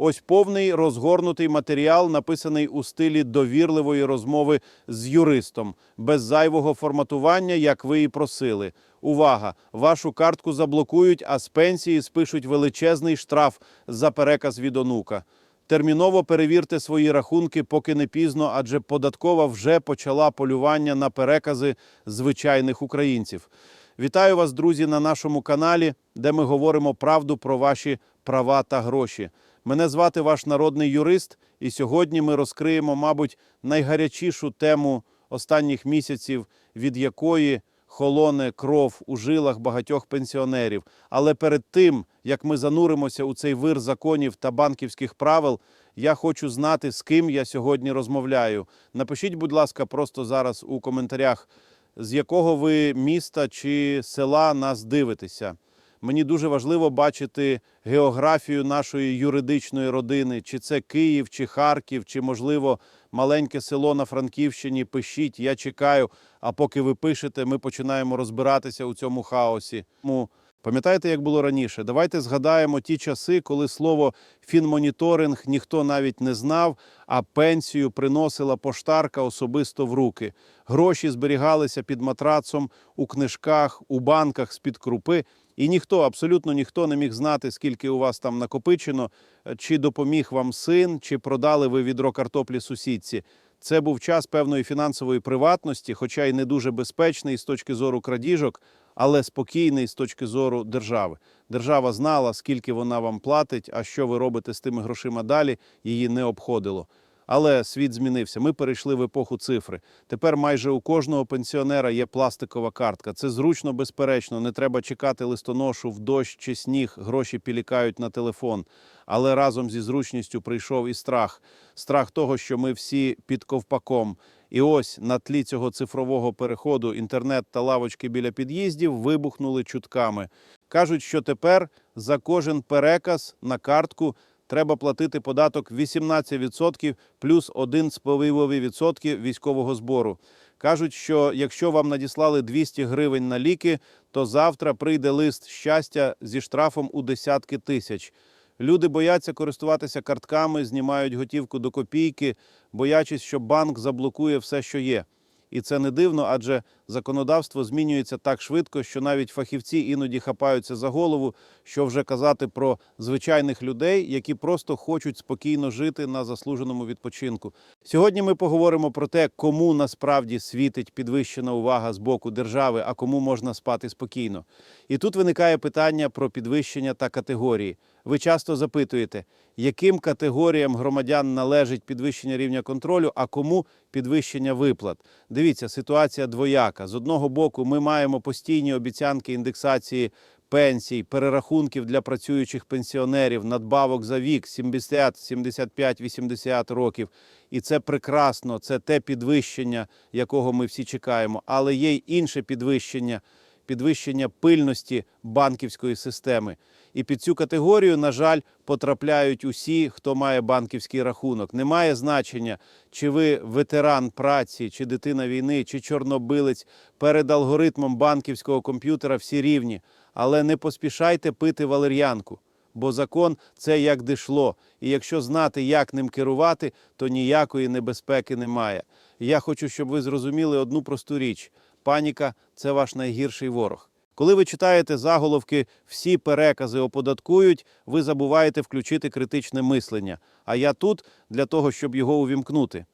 Ось повний розгорнутий матеріал, написаний у стилі довірливої розмови з юристом, без зайвого форматування, як ви і просили. Увага! Вашу картку заблокують, а з пенсії спишуть величезний штраф за переказ від онука. Терміново перевірте свої рахунки, поки не пізно, адже податкова вже почала полювання на перекази звичайних українців. Вітаю вас, друзі, на нашому каналі, де ми говоримо правду про ваші права та гроші. Мене звати ваш народний юрист, і сьогодні ми розкриємо, мабуть, найгарячішу тему останніх місяців, від якої холоне кров у жилах багатьох пенсіонерів. Але перед тим, як ми зануримося у цей вир законів та банківських правил, я хочу знати, з ким я сьогодні розмовляю. Напишіть, будь ласка, просто зараз у коментарях, з якого ви міста чи села нас дивитеся. Мені дуже важливо бачити географію нашої юридичної родини, чи це Київ, чи Харків, чи, можливо, маленьке село на Франківщині. Пишіть, я чекаю. А поки ви пишете, ми починаємо розбиратися у цьому хаосі. Тому пам'ятаєте, як було раніше? Давайте згадаємо ті часи, коли слово фінмоніторинг ніхто навіть не знав, а пенсію приносила поштарка особисто в руки. Гроші зберігалися під матрацом у книжках, у банках з-під крупи. І ніхто, абсолютно ніхто не міг знати, скільки у вас там накопичено, чи допоміг вам син, чи продали ви відро картоплі сусідці. Це був час певної фінансової приватності, хоча й не дуже безпечний з точки зору крадіжок, але спокійний з точки зору держави. Держава знала, скільки вона вам платить, а що ви робите з тими грошима далі, її не обходило. Але світ змінився. Ми перейшли в епоху цифри. Тепер майже у кожного пенсіонера є пластикова картка. Це зручно, безперечно. Не треба чекати листоношу в дощ чи сніг. Гроші пілікають на телефон. Але разом зі зручністю прийшов і страх. Страх того, що ми всі під ковпаком. І ось на тлі цього цифрового переходу інтернет та лавочки біля під'їздів вибухнули чутками. Кажуть, що тепер за кожен переказ на картку треба платити податок 18% плюс 1,5% військового збору. Кажуть, що якщо вам надіслали 200 гривень на ліки, то завтра прийде лист щастя зі штрафом у десятки тисяч. Люди бояться користуватися картками, знімають готівку до копійки, боячись, що банк заблокує все, що є. І це не дивно, адже законодавство змінюється так швидко, що навіть фахівці іноді хапаються за голову, що вже казати про звичайних людей, які просто хочуть спокійно жити на заслуженому відпочинку. Сьогодні ми поговоримо про те, кому насправді світить підвищена увага з боку держави, а кому можна спати спокійно. І тут виникає питання про підвищення та категорії. Ви часто запитуєте, яким категоріям громадян належить підвищення рівня контролю, а кому підвищення виплат. Дивіться, ситуація двояка. З одного боку, ми маємо постійні обіцянки індексації пенсій, перерахунків для працюючих пенсіонерів, надбавок за вік 70, 75, 80 років. І це прекрасно, це те підвищення, якого ми всі чекаємо. Але є й інше підвищення підвищення пильності банківської системи. І під цю категорію, на жаль, потрапляють усі, хто має банківський рахунок. Немає значення, чи ви ветеран праці, чи дитина війни, чи чорнобилець. Перед алгоритмом банківського комп'ютера всі рівні. Але не поспішайте пити валер'янку. Бо закон це як дишло. І якщо знати, як ним керувати, то ніякої небезпеки немає. Я хочу, щоб ви зрозуміли одну просту річ: паніка це ваш найгірший ворог. Коли ви читаєте заголовки всі перекази оподаткують, ви забуваєте включити критичне мислення. А я тут для того, щоб його увімкнути.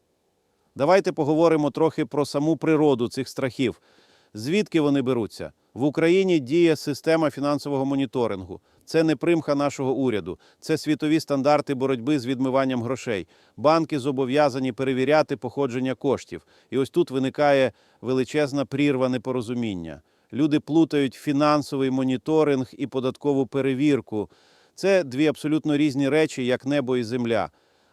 Давайте поговоримо трохи про саму природу цих страхів. Звідки вони беруться? В Україні діє система фінансового моніторингу. Це не примха нашого уряду, це світові стандарти боротьби з відмиванням грошей. Банки зобов'язані перевіряти походження коштів. І ось тут виникає величезна прірва непорозуміння. Люди плутають фінансовий моніторинг і податкову перевірку. Це дві абсолютно різні речі, як небо і земля.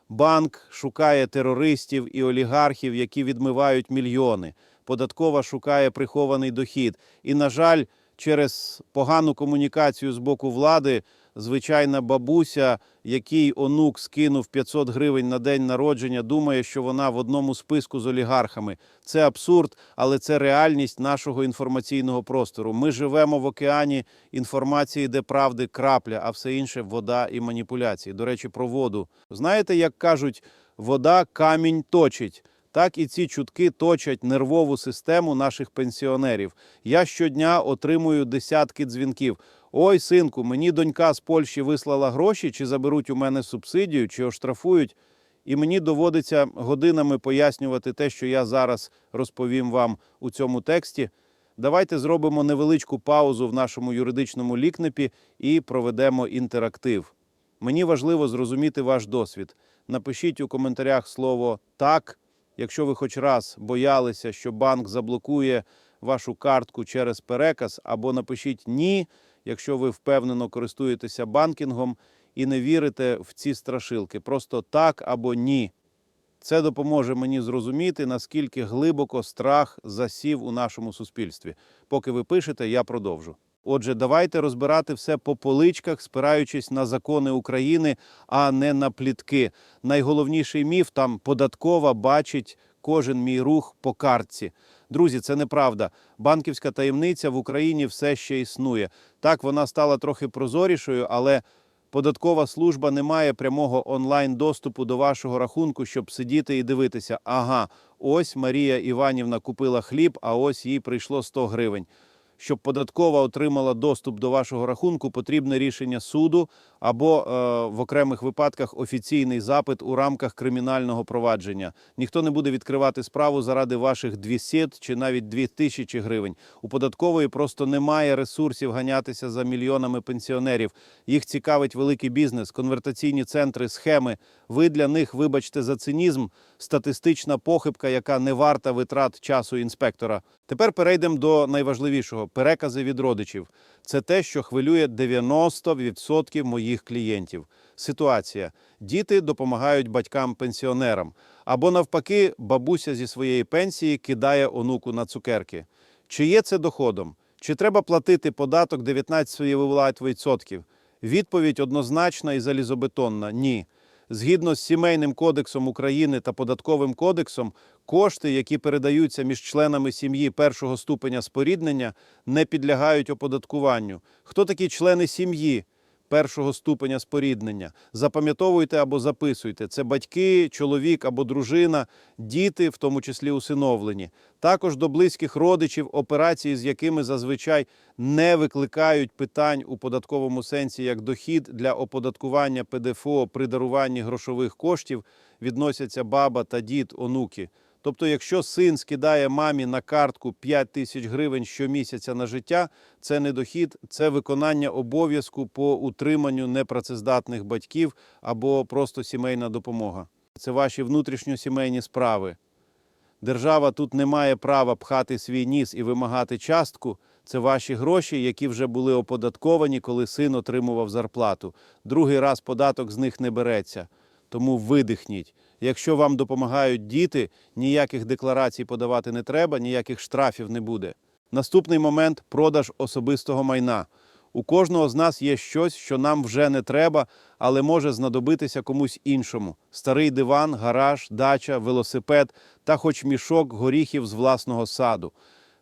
Банк шукає терористів і олігархів, які відмивають мільйони. Податкова шукає прихований дохід. І, на жаль, через погану комунікацію з боку влади звичайна бабуся, який онук скинув 500 гривень на день народження, думає, що вона в одному списку з олігархами. Це абсурд, але це реальність нашого інформаційного простору. Ми живемо в океані інформації, де правди крапля, а все інше вода і маніпуляції. До речі, про воду. Знаєте, як кажуть, вода камінь точить. Так і ці чутки точать нервову систему наших пенсіонерів. Я щодня отримую десятки дзвінків. Ой, синку, мені донька з Польщі вислала гроші, чи заберуть у мене субсидію, чи оштрафують. І мені доводиться годинами пояснювати те, що я зараз розповім вам у цьому тексті. Давайте зробимо невеличку паузу в нашому юридичному лікнепі і проведемо інтерактив. Мені важливо зрозуміти ваш досвід. Напишіть у коментарях слово так, якщо ви хоч раз боялися, що банк заблокує вашу картку через переказ, або напишіть ні, якщо ви впевнено користуєтеся банкінгом і не вірите в ці страшилки. Просто так або ні. Це допоможе мені зрозуміти, наскільки глибоко страх засів у нашому суспільстві. Поки ви пишете, я продовжу. Отже, давайте розбирати все по поличках, спираючись на закони України, а не на плітки. Найголовніший міф там податкова бачить кожен мій рух по картці. Друзі, це неправда. Банківська таємниця в Україні все ще існує. Так, вона стала трохи прозорішою, але Податкова служба не має прямого онлайн доступу до вашого рахунку, щоб сидіти і дивитися. Ага, ось Марія Іванівна купила хліб, а ось їй прийшло 100 гривень. Щоб податкова отримала доступ до вашого рахунку, потрібне рішення суду або е, в окремих випадках офіційний запит у рамках кримінального провадження. Ніхто не буде відкривати справу заради ваших 200 чи навіть 2000 гривень. У податкової просто немає ресурсів ганятися за мільйонами пенсіонерів. Їх цікавить великий бізнес, конвертаційні центри, схеми. Ви для них, вибачте, за цинізм, статистична похибка, яка не варта витрат часу інспектора. Тепер перейдемо до найважливішого перекази від родичів. Це те, що хвилює 90% моїх клієнтів. Ситуація: діти допомагають батькам-пенсіонерам, або навпаки, бабуся зі своєї пенсії кидає онуку на цукерки. Чи є це доходом? Чи треба платити податок 19,5%? Відповідь однозначна і залізобетонна: ні. Згідно з сімейним кодексом України та податковим кодексом, кошти, які передаються між членами сім'ї першого ступеня споріднення, не підлягають оподаткуванню. Хто такі члени сім'ї першого ступеня споріднення? Запам'ятовуйте або записуйте. Це батьки, чоловік або дружина, діти, в тому числі усиновлені. Також до близьких родичів, операції, з якими зазвичай не викликають питань у податковому сенсі як дохід для оподаткування ПДФО при даруванні грошових коштів, відносяться баба та дід, онуки. Тобто, якщо син скидає мамі на картку 5 тисяч гривень щомісяця на життя, це не дохід, це виконання обов'язку по утриманню непрацездатних батьків або просто сімейна допомога. Це ваші внутрішньосімейні справи. Держава тут не має права пхати свій ніс і вимагати частку. Це ваші гроші, які вже були оподатковані, коли син отримував зарплату. Другий раз податок з них не береться. Тому видихніть. Якщо вам допомагають діти, ніяких декларацій подавати не треба, ніяких штрафів не буде. Наступний момент продаж особистого майна. У кожного з нас є щось, що нам вже не треба, але може знадобитися комусь іншому: старий диван, гараж, дача, велосипед та хоч мішок горіхів з власного саду.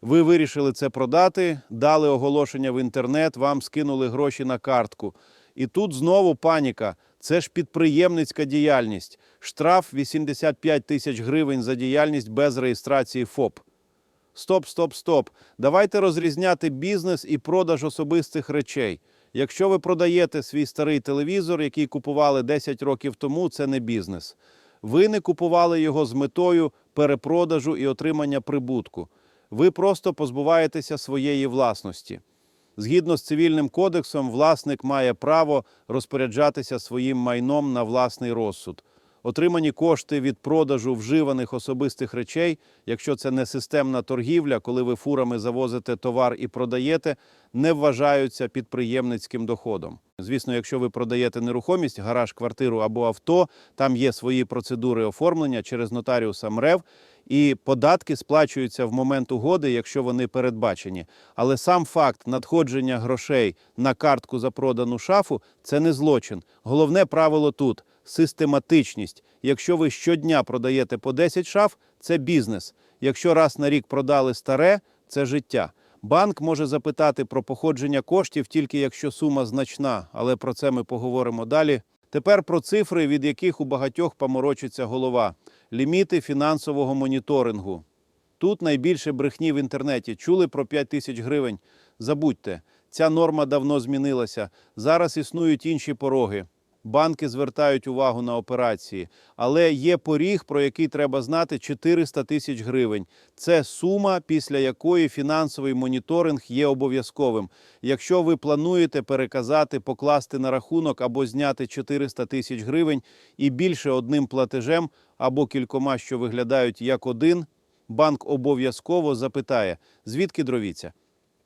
Ви вирішили це продати, дали оголошення в інтернет, вам скинули гроші на картку. І тут знову паніка. Це ж підприємницька діяльність. Штраф 85 тисяч гривень за діяльність без реєстрації ФОП. Стоп, стоп, стоп. Давайте розрізняти бізнес і продаж особистих речей. Якщо ви продаєте свій старий телевізор, який купували 10 років тому, це не бізнес. Ви не купували його з метою перепродажу і отримання прибутку. Ви просто позбуваєтеся своєї власності. Згідно з цивільним кодексом, власник має право розпоряджатися своїм майном на власний розсуд. Отримані кошти від продажу вживаних особистих речей, якщо це не системна торгівля, коли ви фурами завозите товар і продаєте, не вважаються підприємницьким доходом. Звісно, якщо ви продаєте нерухомість, гараж, квартиру або авто, там є свої процедури оформлення через нотаріуса МРЕВ, і податки сплачуються в момент угоди, якщо вони передбачені. Але сам факт надходження грошей на картку за продану шафу це не злочин. Головне правило тут систематичність. Якщо ви щодня продаєте по 10 шаф, це бізнес. Якщо раз на рік продали старе, це життя. Банк може запитати про походження коштів тільки якщо сума значна, але про це ми поговоримо далі. Тепер про цифри, від яких у багатьох поморочиться голова. Ліміти фінансового моніторингу. Тут найбільше брехні в інтернеті. Чули про 5 тисяч гривень. Забудьте, ця норма давно змінилася. Зараз існують інші пороги. Банки звертають увагу на операції, але є поріг, про який треба знати 400 тисяч гривень. Це сума, після якої фінансовий моніторинг є обов'язковим. Якщо ви плануєте переказати, покласти на рахунок або зняти 400 тисяч гривень і більше одним платежем або кількома, що виглядають як один, банк обов'язково запитає, звідки дровіться.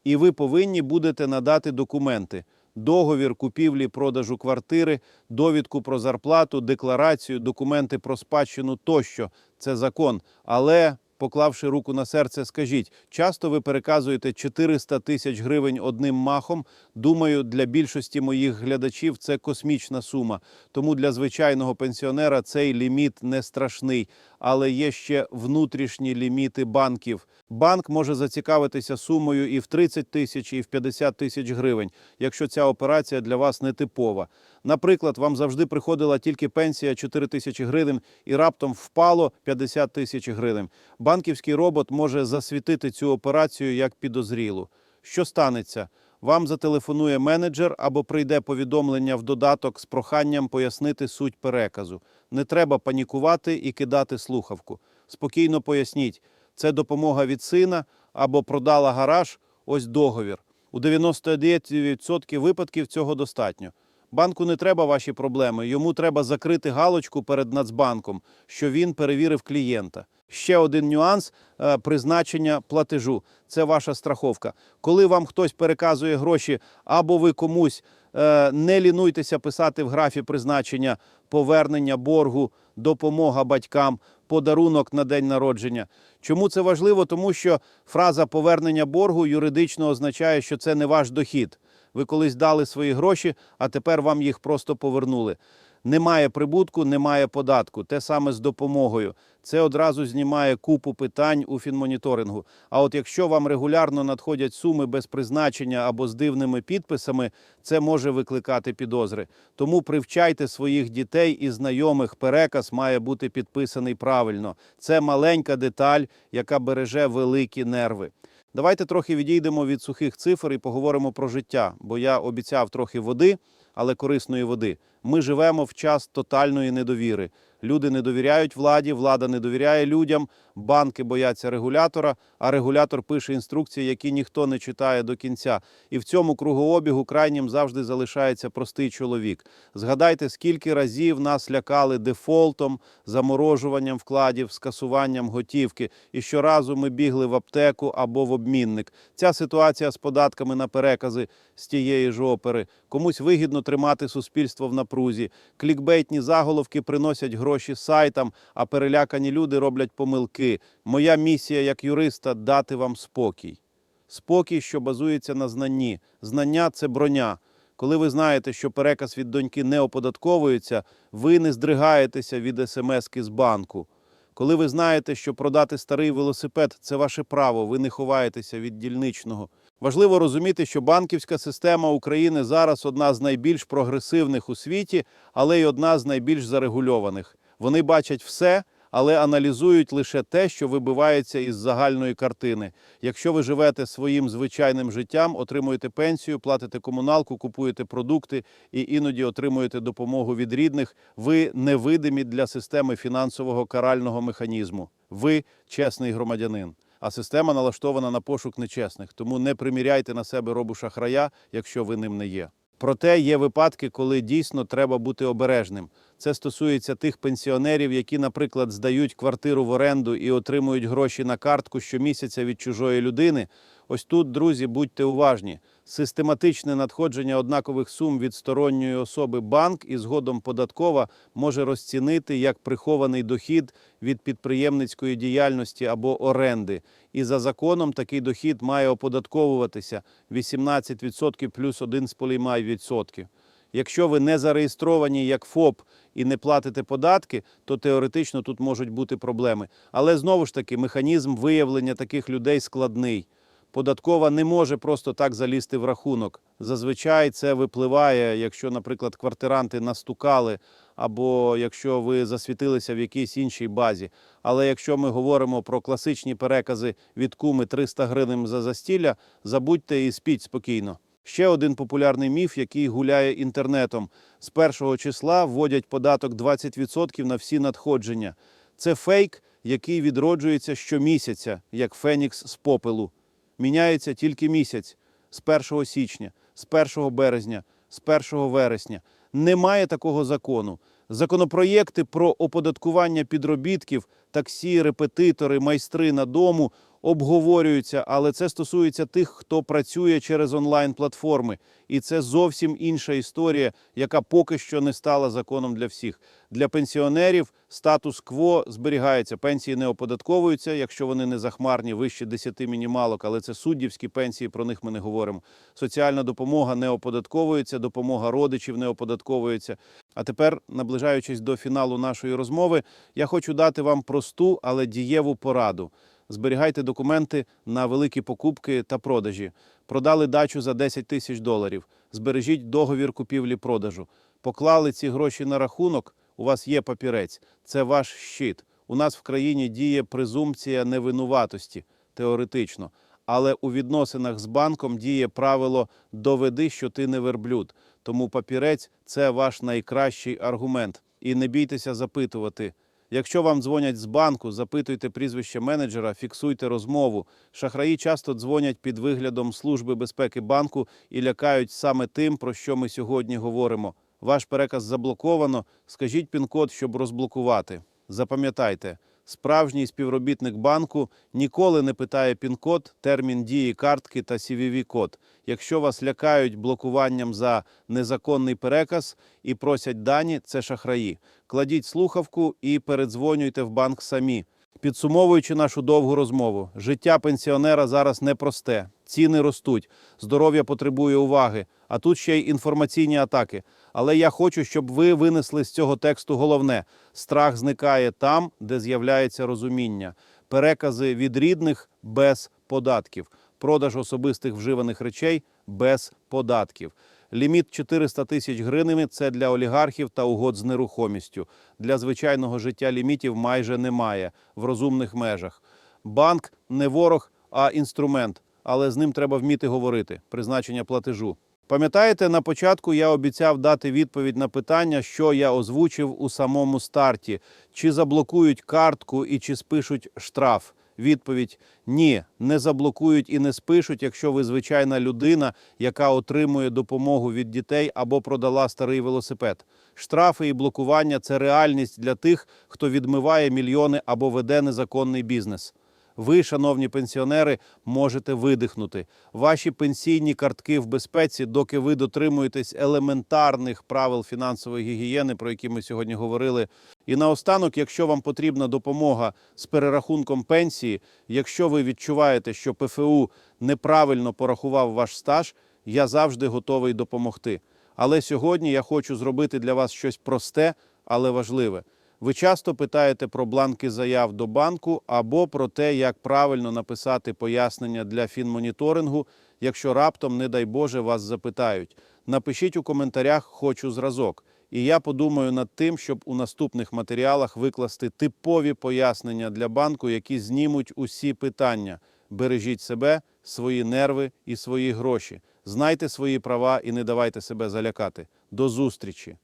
І ви повинні будете надати документи: договір купівлі-продажу квартири, довідку про зарплату, декларацію, документи про спадщину тощо. Це закон. Але, поклавши руку на серце, скажіть, часто ви переказуєте 400 тисяч гривень одним махом. Думаю, для більшості моїх глядачів це космічна сума. Тому для звичайного пенсіонера цей ліміт не страшний. Але є ще внутрішні ліміти банків. Банк може зацікавитися сумою і в 30 тисяч, і в 50 тисяч гривень, якщо ця операція для вас не типова. Наприклад, вам завжди приходила тільки пенсія 4 тисячі гривень і раптом впало 50 тисяч гривень. Банківський робот може засвітити цю операцію як підозрілу. Що станеться? Вам зателефонує менеджер або прийде повідомлення в додаток з проханням пояснити суть переказу. Не треба панікувати і кидати слухавку. Спокійно поясніть, це допомога від сина або продала гараж, ось договір. У 99% випадків цього достатньо. Банку не треба ваші проблеми, йому треба закрити галочку перед Нацбанком, що він перевірив клієнта. Ще один нюанс е, призначення платежу це ваша страховка. Коли вам хтось переказує гроші, або ви комусь е, не лінуйтеся писати в графі призначення повернення боргу, допомога батькам, подарунок на день народження. Чому це важливо? Тому що фраза повернення боргу юридично означає, що це не ваш дохід. Ви колись дали свої гроші, а тепер вам їх просто повернули. Немає прибутку, немає податку. Те саме з допомогою. Це одразу знімає купу питань у фінмоніторингу. А от якщо вам регулярно надходять суми без призначення або з дивними підписами, це може викликати підозри. Тому привчайте своїх дітей і знайомих. Переказ має бути підписаний правильно. Це маленька деталь, яка береже великі нерви. Давайте трохи відійдемо від сухих цифр і поговоримо про життя, бо я обіцяв трохи води, але корисної води. Ми живемо в час тотальної недовіри. Люди не довіряють владі, влада не довіряє людям, банки бояться регулятора, а регулятор пише інструкції, які ніхто не читає до кінця. І в цьому кругообігу крайнім завжди залишається простий чоловік. Згадайте, скільки разів нас лякали дефолтом, заморожуванням вкладів, скасуванням готівки. І щоразу ми бігли в аптеку або в обмінник. Ця ситуація з податками на перекази з тієї ж опери. Комусь вигідно тримати суспільство в напрузі. Клікбейтні заголовки приносять гроші сайтам, а перелякані люди роблять помилки. Моя місія як юриста дати вам спокій. Спокій, що базується на знанні. Знання це броня. Коли ви знаєте, що переказ від доньки не оподатковується, ви не здригаєтеся від смски з банку. Коли ви знаєте, що продати старий велосипед це ваше право, ви не ховаєтеся від дільничного. Важливо розуміти, що банківська система України зараз одна з найбільш прогресивних у світі, але й одна з найбільш зарегульованих. Вони бачать все, але аналізують лише те, що вибивається із загальної картини. Якщо ви живете своїм звичайним життям, отримуєте пенсію, платите комуналку, купуєте продукти і іноді отримуєте допомогу від рідних, ви невидимі для системи фінансового карального механізму. Ви чесний громадянин. А система налаштована на пошук нечесних. Тому не приміряйте на себе робу шахрая, якщо ви ним не є. Проте є випадки, коли дійсно треба бути обережним. Це стосується тих пенсіонерів, які, наприклад, здають квартиру в оренду і отримують гроші на картку щомісяця від чужої людини. Ось тут, друзі, будьте уважні. Систематичне надходження однакових сум від сторонньої особи банк і згодом податкова може розцінити як прихований дохід від підприємницької діяльності або оренди. І за законом такий дохід має оподатковуватися 18% плюс 1,5%. Якщо ви не зареєстровані як ФОП і не платите податки, то теоретично тут можуть бути проблеми. Але знову ж таки, механізм виявлення таких людей складний. Податкова не може просто так залізти в рахунок. Зазвичай це випливає, якщо, наприклад, квартиранти настукали, або якщо ви засвітилися в якійсь іншій базі. Але якщо ми говоримо про класичні перекази від куми 300 гривень за застілля, забудьте і спіть спокійно. Ще один популярний міф, який гуляє інтернетом. З першого числа вводять податок 20% на всі надходження. Це фейк, який відроджується щомісяця, як фенікс з попелу. Міняється тільки місяць з 1 січня, з 1 березня, з 1 вересня. Немає такого закону. Законопроєкти про оподаткування підробітків, таксі, репетитори, майстри на дому обговорюються, але це стосується тих, хто працює через онлайн-платформи. І це зовсім інша історія, яка поки що не стала законом для всіх. Для пенсіонерів статус-кво зберігається. Пенсії не оподатковуються, якщо вони не захмарні, вище 10 мінімалок, але це суддівські пенсії, про них ми не говоримо. Соціальна допомога не оподатковується, допомога родичів не оподатковується. А тепер, наближаючись до фіналу нашої розмови, я хочу дати вам просту, але дієву пораду. Зберігайте документи на великі покупки та продажі. Продали дачу за 10 тисяч доларів. Збережіть договір купівлі-продажу. Поклали ці гроші на рахунок. У вас є папірець. Це ваш щит. У нас в країні діє презумпція невинуватості теоретично. Але у відносинах з банком діє правило доведи, що ти не верблюд. Тому папірець це ваш найкращий аргумент. І не бійтеся запитувати. Якщо вам дзвонять з банку, запитуйте прізвище менеджера, фіксуйте розмову. Шахраї часто дзвонять під виглядом Служби безпеки банку і лякають саме тим, про що ми сьогодні говоримо. Ваш переказ заблоковано. Скажіть пін-код, щоб розблокувати. Запам'ятайте, справжній співробітник банку ніколи не питає пін-код, термін дії картки та CVV-код. Якщо вас лякають блокуванням за незаконний переказ і просять дані, це шахраї. Кладіть слухавку і передзвонюйте в банк самі. Підсумовуючи нашу довгу розмову, життя пенсіонера зараз непросте. Ціни ростуть, здоров'я потребує уваги, а тут ще й інформаційні атаки. Але я хочу, щоб ви винесли з цього тексту головне: страх зникає там, де з'являється розуміння, перекази від рідних без податків, продаж особистих вживаних речей без податків. Ліміт 400 тисяч гривень – це для олігархів та угод з нерухомістю. Для звичайного життя лімітів майже немає в розумних межах. Банк не ворог, а інструмент, але з ним треба вміти говорити. Призначення платежу. Пам'ятаєте, на початку я обіцяв дати відповідь на питання, що я озвучив у самому старті: чи заблокують картку і чи спишуть штраф. Відповідь ні, не заблокують і не спишуть, якщо ви звичайна людина, яка отримує допомогу від дітей або продала старий велосипед. Штрафи і блокування це реальність для тих, хто відмиває мільйони або веде незаконний бізнес. Ви, шановні пенсіонери, можете видихнути. Ваші пенсійні картки в безпеці, доки ви дотримуєтесь елементарних правил фінансової гігієни, про які ми сьогодні говорили. І наостанок, якщо вам потрібна допомога з перерахунком пенсії, якщо ви відчуваєте, що ПФУ неправильно порахував ваш стаж, я завжди готовий допомогти. Але сьогодні я хочу зробити для вас щось просте, але важливе. Ви часто питаєте про бланки заяв до банку або про те, як правильно написати пояснення для фінмоніторингу, якщо раптом, не дай Боже, вас запитають. Напишіть у коментарях Хочу зразок. І я подумаю над тим, щоб у наступних матеріалах викласти типові пояснення для банку, які знімуть усі питання. Бережіть себе, свої нерви і свої гроші. Знайте свої права і не давайте себе залякати. До зустрічі!